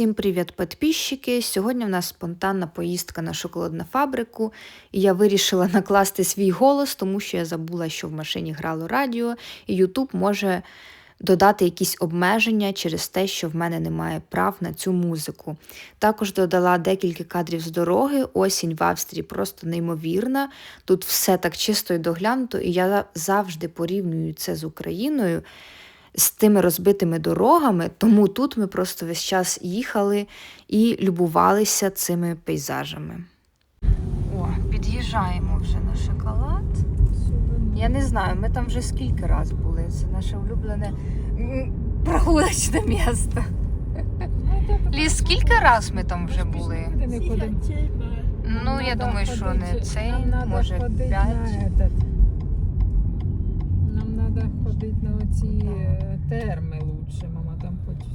Всім привіт, підписчики! Сьогодні в нас спонтанна поїздка на шоколадну фабрику, і я вирішила накласти свій голос, тому що я забула, що в машині грало радіо, і Ютуб може додати якісь обмеження через те, що в мене немає прав на цю музику. Також додала декілька кадрів з дороги. Осінь в Австрії просто неймовірна. Тут все так чисто і доглянуто, і я завжди порівнюю це з Україною з тими розбитими дорогами, тому тут ми просто весь час їхали і любувалися цими пейзажами. О, під'їжджаємо вже на шоколад. Я не знаю, ми там вже скільки разів були. Це наше улюблене прогулочне місто. Ліс, скільки раз ми там вже були? Ну, я думаю, що не цей, може, п'ять. Терми лучше, мама там хоч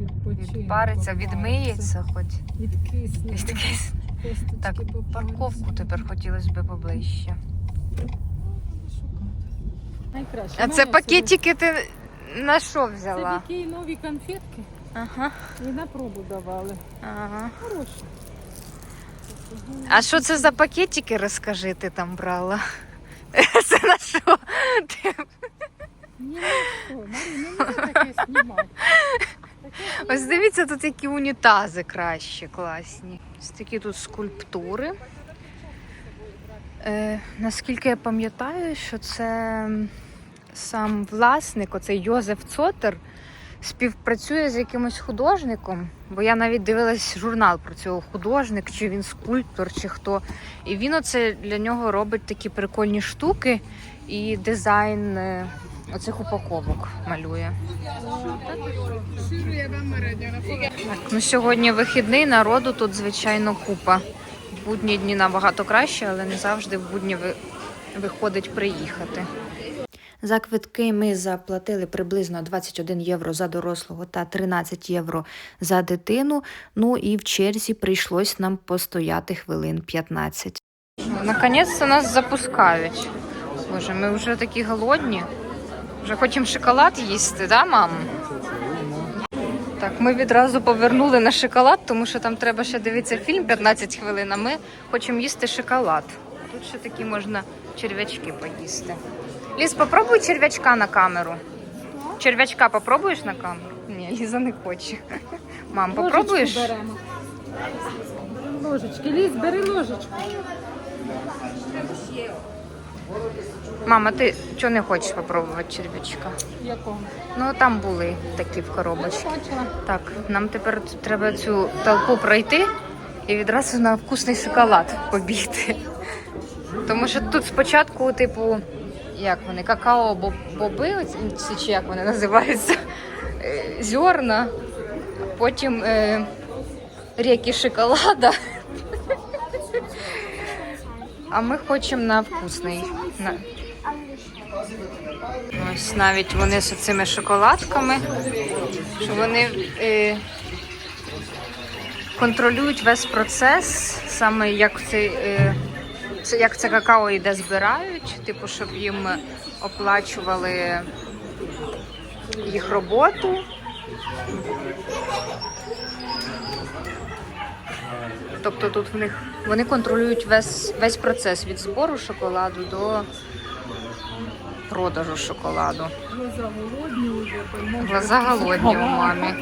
відпочине. Відпариться, відмиється хоч. Відкисне. Відкис- косточки Так, парковку тепер хотілося б поближче. Найкраще. А це мене пакетики ти на що собі- Це такі нові конфетки Ага, і на пробу давали. ага. Хороші. А що це за пакетики, розкажи, ти там брала? Це на що? Ти- Ні, ну що, Марі, не можна таке знімати. Ось дивіться, тут які унітази кращі, класні. Ось такі тут скульптури. Е, наскільки я пам'ятаю, що це сам власник, оцей Йозеф Цотер, співпрацює з якимось художником, бо я навіть дивилась журнал про цього художник, чи він скульптор, чи хто. І він оце для нього робить такі прикольні штуки і дизайн е, оцих упаковок малює. Ну сьогодні вихідний, народу тут, звичайно, купа. В будні дні набагато краще, але не завжди в будні виходить приїхати. За квитки ми заплатили приблизно 21 євро за дорослого та 13 євро за дитину. Ну і в черзі прийшлось нам постояти хвилин 15. Наконець-то нас запускають. Боже, ми вже такі голодні. Вже хочемо шоколад їсти, да, мам? Так, ми відразу повернули на шоколад, тому що там треба ще дивитися фільм 15 хвилин, а ми хочемо їсти шоколад. Тут ще такі можна черв'ячки поїсти. Ліз, попробуй черв'ячка на камеру. Черв'ячка попробуєш на камеру? Ні, Ліза не хоче. Мам? Ложечку беремо. Беремо Ложечки, Ліз, бери ложечку. Мама, ти чого не хочеш попробувати черв'ячка? Якого? Ну там були такі в коробочці. Бачила. Так, нам тепер треба цю толпу пройти і відразу на вкусний шоколад побігти. Тому що тут спочатку, типу, як вони, какао-боби, чи як вони називаються, е, зерна, потім е, реки шоколада. А ми хочемо на вкусний. На... Ось навіть вони з цими шоколадками що вони е, контролюють весь процес, саме як це, е, це, як це какао йде збирають, типу, щоб їм оплачували їх роботу. Тобто тут в них вони контролюють весь, весь процес від збору шоколаду до продажу шоколаду. Глаза голодні у мамі.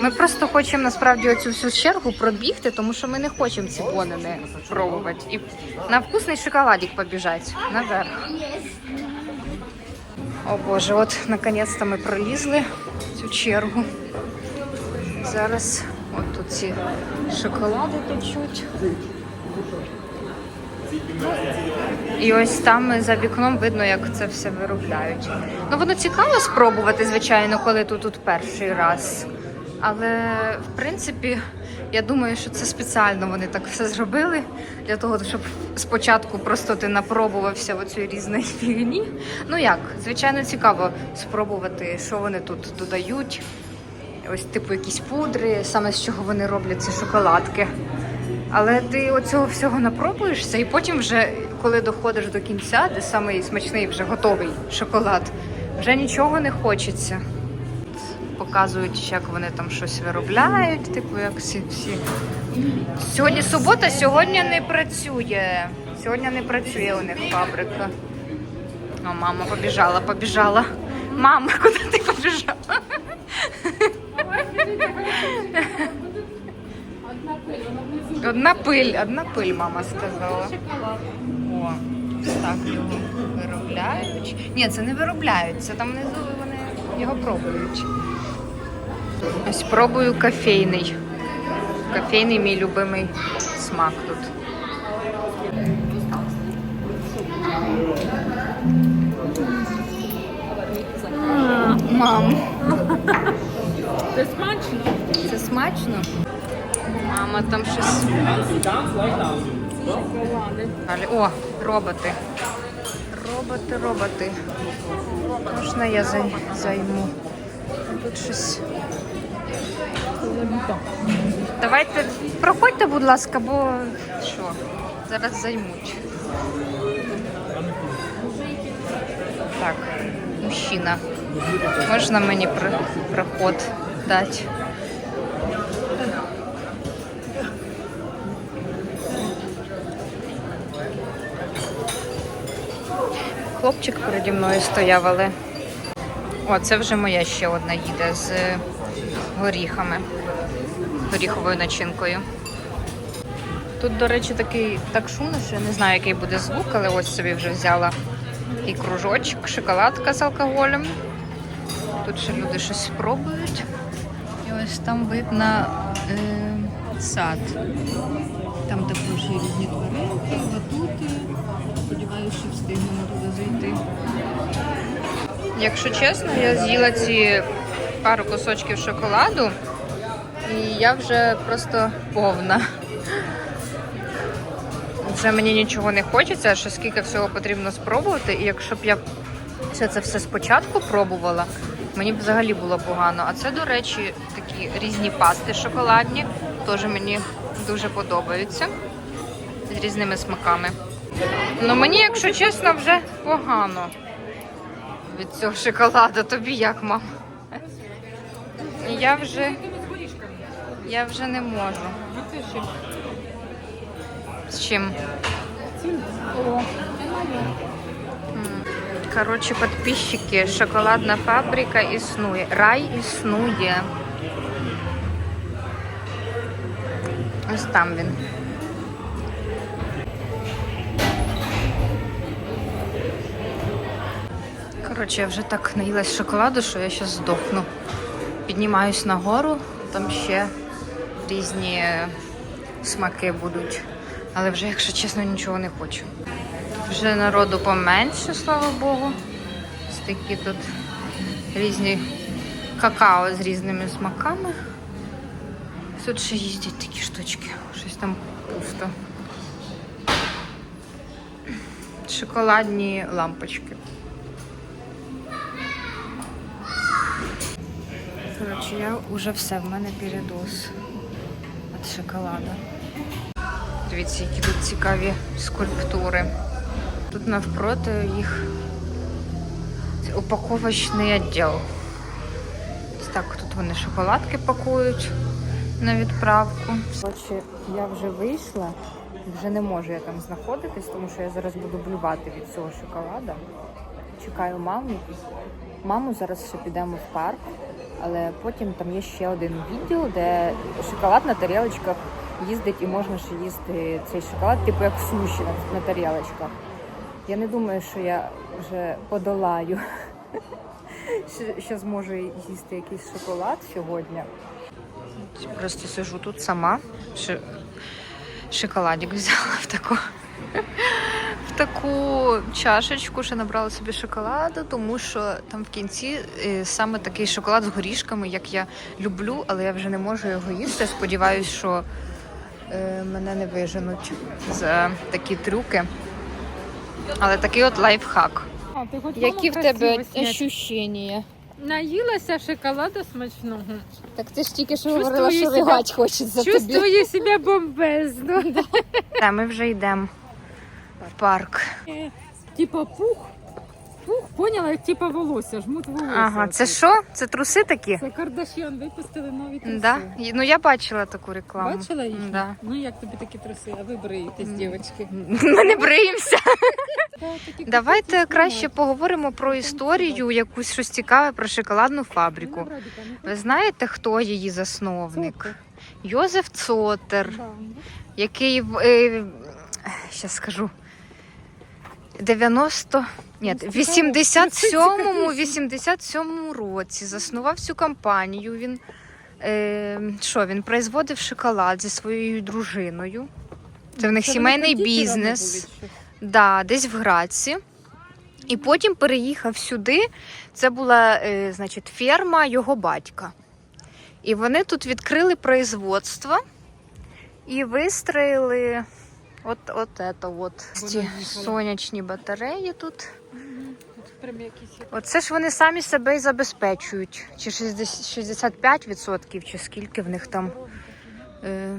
Ми просто хочемо насправді оцю всю чергу пробігти, тому що ми не хочемо ці бонини пробувати. І на вкусний шоколадик побіжать наверх. О Боже, от наконець-то ми пролізли цю чергу. Зараз от тут ці шоколади течуть. І ось там за вікном видно, як це все виробляють. Ну воно цікаво спробувати, звичайно, коли тут, тут перший раз. Але в принципі, я думаю, що це спеціально вони так все зробили для того, щоб спочатку просто ти напробувався в цій різної фігні. Ну як, звичайно, цікаво спробувати, що вони тут додають. Ось, типу, якісь пудри, саме з чого вони роблять ці шоколадки. Але ти оцього всього напробуєшся, і потім, вже, коли доходиш до кінця, де самий смачний вже готовий шоколад, вже нічого не хочеться. показують, як вони там щось виробляють, типу, як всі всі. Сьогодні субота, сьогодні не працює. Сьогодні не працює у них фабрика. О, мама побіжала, побіжала. Мама, куди ти побіжала? Одна пиль, одна пиль, мама сказала. О, так його виробляють. Ні, це не виробляють, це там внизу вони його пробують. Ось пробую кофейний. Кофейний мій любимий смак тут. Мам, Це смачно. це смачно? Мама там щось. Далі. О, роботи. Роботи, роботи. Можна я зай- займу? Тут щось. Давайте проходьте, будь ласка, бо що? Зараз займуть. Так, мужчина. Можна мені про- проход дати? Хлопчик переді мною стояв, але. О, це вже моя ще одна їде з горіхами, горіховою начинкою. Тут, до речі, такий так шумно, що я не знаю, який буде звук, але ось собі вже взяла і кружочок, шоколадка з алкоголем. Тут ще люди щось пробують. Ось там видно е, сад. Там також є різні тваринки, батути. Сподіваюся, що встигнемо туди зайти. Якщо чесно, я з'їла ці пару кусочків шоколаду, і я вже просто повна. Вже мені нічого не хочеться, що скільки всього потрібно спробувати. І якщо б я все це все спочатку пробувала, мені б взагалі було погано. А це, до речі, такі різні пасти шоколадні, теж мені дуже подобаються з різними смаками. Ну мені, якщо чесно, вже погано від цього шоколаду. Тобі як, мам? Я вже, я вже не можу. З чим? Коротше, підписчики, шоколадна фабрика існує. Рай існує. Ось там він. Коротше, я вже так наїлась шоколаду, що я зараз здохну. Піднімаюсь нагору, там ще різні смаки будуть. Але вже, якщо чесно, нічого не хочу. Вже народу поменше, слава Богу. Ось такі тут різні какао з різними смаками. Тут ще їздять такі штучки. Щось там пусто. Шоколадні лампочки. Коротше, я вже все, в мене передоз від шоколада. Дивіться, які тут цікаві скульптури. Тут навпроти їх це упаковочний відділ. Ось так тут вони шоколадки пакують на відправку. Коротше, я вже вийшла, вже не можу я там знаходитись, тому що я зараз буду блювати від цього шоколада. Чекаю маму. Маму зараз ще підемо в парк, але потім там є ще один відділ, де шоколад на тарілочках їздить і можна ще їсти цей шоколад, типу як суші на, тарілочках. Я не думаю, що я вже подолаю, що зможу їсти якийсь шоколад сьогодні. Просто сижу тут сама. Ши... Шоколадик взяла в таку. В таку чашечку ще набрала собі шоколаду, тому що там в кінці е, саме такий шоколад з горішками, як я люблю, але я вже не можу його їсти. Сподіваюсь, що е, мене не виженуть за такі трюки. Але такий от лайфхак. А, ти Які в тебе ощущення? Наїлася шоколаду смачного. Так ти ж тільки що Чувствую говорила, що себе- ригать хочеться тобі. Чувствую себе бомбезно. Та, ми вже йдемо в парк. Типа пух. Пух, поняла, як типа волосся, жмут волосся. Ага, це що? Це труси такі? Це Кардашян випустили нові труси. Да? Ну я бачила таку рекламу. Бачила їх? Да. Ну як тобі такі труси? А ви бриєтесь, дівчатки. Ми не бриємося. Давайте краще поговоримо про історію, якусь щось цікаве про шоколадну фабрику. Ну, Радіка, ну, Ви знаєте, хто її засновник? Йозеф Цотер, який е, щас скажу. 90, ні, Ну, в 87-му 87 році заснував цю компанію. Він е, що, він производив шоколад зі своєю дружиною. Це в них Це вони сімейний бізнес. були ще. Да, десь в Граці. І потім переїхав сюди. Це була, е, значить, ферма його батька. І вони тут відкрили производство і вистроїли от, от це от. Ці сонячні батареї тут. Оце ж вони самі себе і забезпечують. Чи 60, 65%, чи скільки в них там. Е,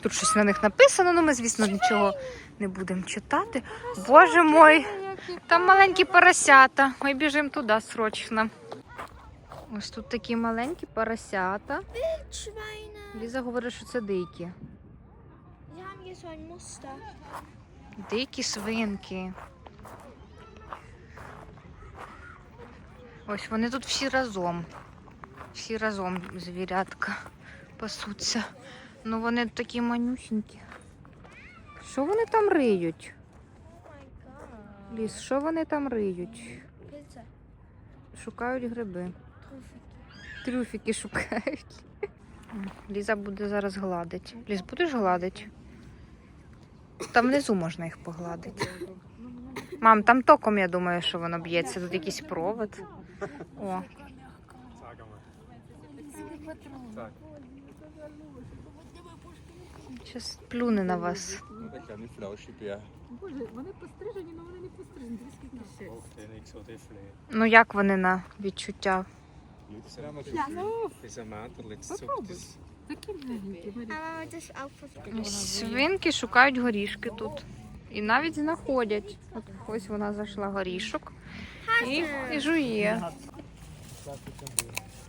тут щось на них написано, але ми, звісно, нічого не будемо читати. Боже мой, там маленькі поросята. Ми біжимо туди срочно. Ось тут такі маленькі поросята. Ліза говорить, що це дикі. Дикі свинки. Ось вони тут всі разом. Всі разом звірятка пасуться. Ну вони такі манюсінькі. Що вони там риють? Ліс, що вони там риють? Шукають гриби. Trüffel. Трюфіки шукають. Ліза буде зараз гладити. Ліз, будеш гладити? Там внизу можна їх погладити. Мам, там током, я думаю, що воно б'ється. Тут якийсь провод. О, зараз плюне на вас. Боже, вони пострижені, але вони не пострижені. Ну як вони на відчуття? Попробуй. Такі маленькі. Свинки шукають горішки тут. І навіть знаходять. От ось вона зайшла горішок і, і жує.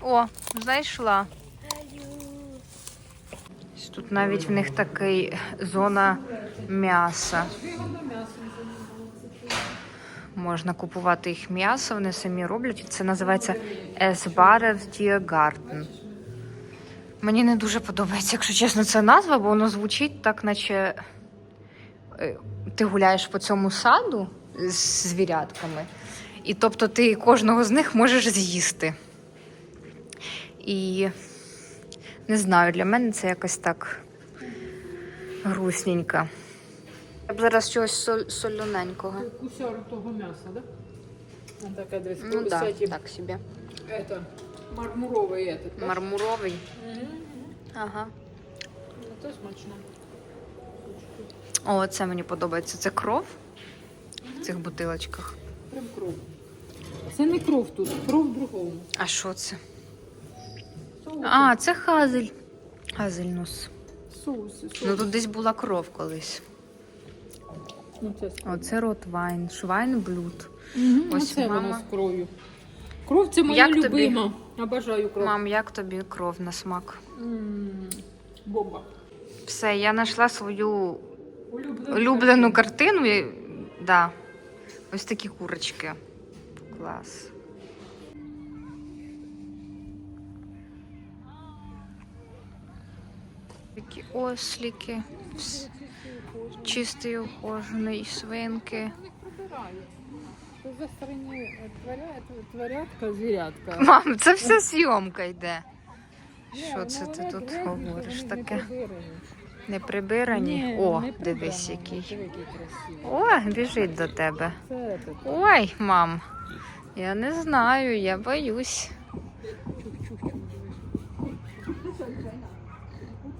О, знайшла. Тут навіть в них такий зона м'яса. Можна купувати їх м'ясо, вони самі роблять. Це називається Esbarer Tiergarten. Мені не дуже подобається, якщо чесно, ця назва, бо воно звучить так, наче е, ти гуляєш по цьому саду з звірятками, і тобто ти кожного з них можеш з'їсти. І не знаю, для мене це якось так грустненько. Я б зараз чогось соль- солоненького. Кусяр того м'яса, да? Он така дивись, Ну так, кстати, так собі. это, мармуровий этот. да? Мармуровий. Ага. Це смачно. О, це мені подобається. Це кров в цих бутилочках. Прям кров. Це не кров тут, кров в другому. А що це? Соуси. А, це хазель. Хазельнус. Соуси, соуси. Ну тут десь була кров колись. Ну, це. Оце ротвайн, швайнблюд. Мгм, Ось Оце мама. воно з кров'ю. Кров це моя Як тобі? Обожаю кров. Мам, як тобі кров на смак? М, Бомба. Все, я знайшла свою Улюблена. улюблену картину. і- Да. Ось такі курочки. Клас. Такі осліки. Чистий ухожений, свинки. Це за стороні творя- творятка, звірятка. Мам, це все зйомка йде. Що це ти тут говориш таке? Не прибирані? Ні, О, дивись який. О, біжить до тебе. Ой, мам. Я не знаю, я боюсь.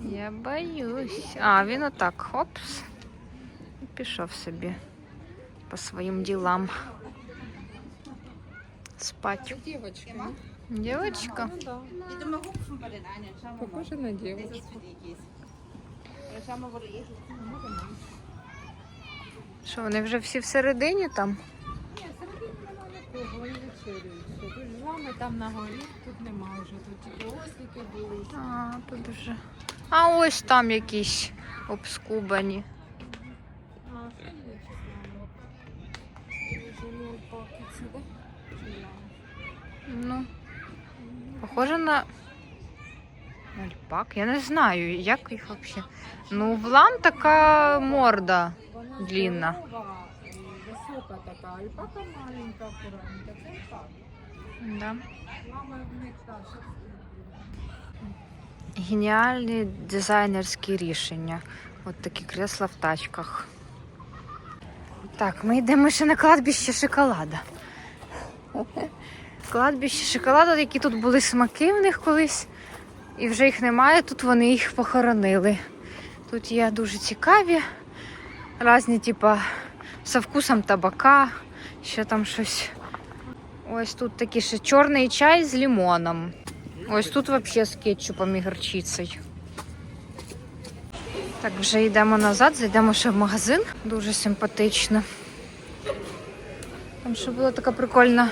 Я боюсь. А, він отак, хопс. І пішов собі по своїм ділам. Спать. Це. Ну, да. Похоже на дівчинку. Що, вони вже всі всередині там? Кого і вечерюють. Тут ж з вами там на горі, тут нема вже, тут тільки ослики були. А, тут вже. А ось там якісь обскубані. А, що є чесно? Це? Ну, похоже на альпак. Я не знаю, як їх взагалі. Ну, в лам така морда. І висока така, альпака маленька, акуратненька, це альпака. Да. Мама в них та. Геніальні дизайнерські рішення. От такі кресла в тачках. Так, ми йдемо ще на кладбище шоколада. Кладбище шоколада, які тут були смаки в них колись, і вже їх немає, тут вони їх похоронили. Тут є дуже цікаві, різні, типа, со вкусом табака, ще там щось. Ось тут такий ще чорний чай з лимоном. Ось тут взагалі з кетчупом і горчицею. Так, вже йдемо назад, зайдемо ще в магазин. Дуже симпатично. Там ще була така прикольна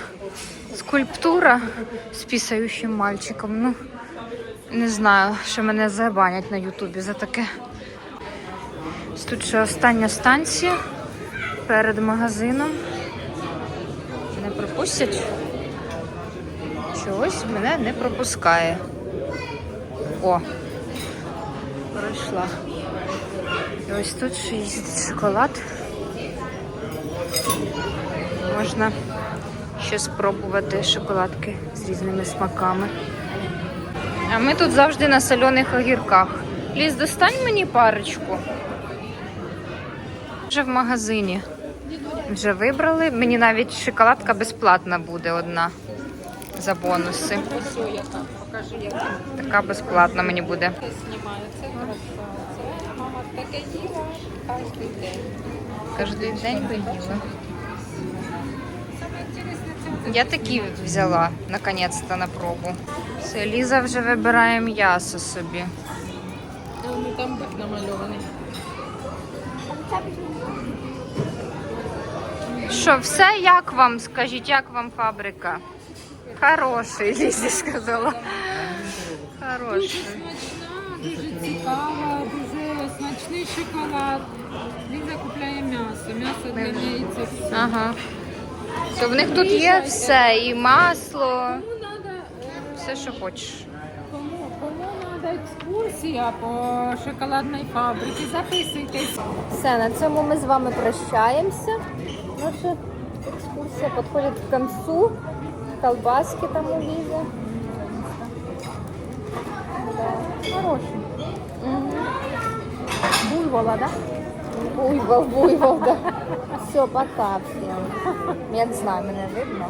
скульптура з пісаючим мальчиком. Ну, не знаю, що мене забанять на Ютубі за таке. Тут ще остання станція перед магазином. Не пропустять. Чогось мене не пропускає. О, пройшла. І ось тут ще є шоколад. Можна ще спробувати шоколадки з різними смаками. А ми тут завжди на соляних огірках. Ліз, достань мені парочку. Вже в магазині. Вже вибрали. Мені навіть шоколадка безплатна буде одна за бонуси. Така безплатна мені буде. Це знімає, це Я такі взяла наконець-то на пробу. Все, Ліза вже вибирає м'ясо собі. Ну, там бик намальований. Що, все як вам? Скажіть, як вам фабрика? Хороший, Лізі сказала. Хороший. Смачна, дуже цікава, дуже смачний шоколад. Ліза купляє м'ясо. М'ясо для неї це все. Ага. То в них тут є все, і масло, Кому надо, е, все, що хочеш. кому, кому надо екскурсія по шоколадній фабриці, записуйтесь. Все, на цьому ми з вами прощаємося. Наша екскурсія підходить к концу. Колбаски там у Лізі. Да. Хороший. Буйвола, да? Буйвол, буйвол, да. Все, пока всім. Я не знаю, мене видно.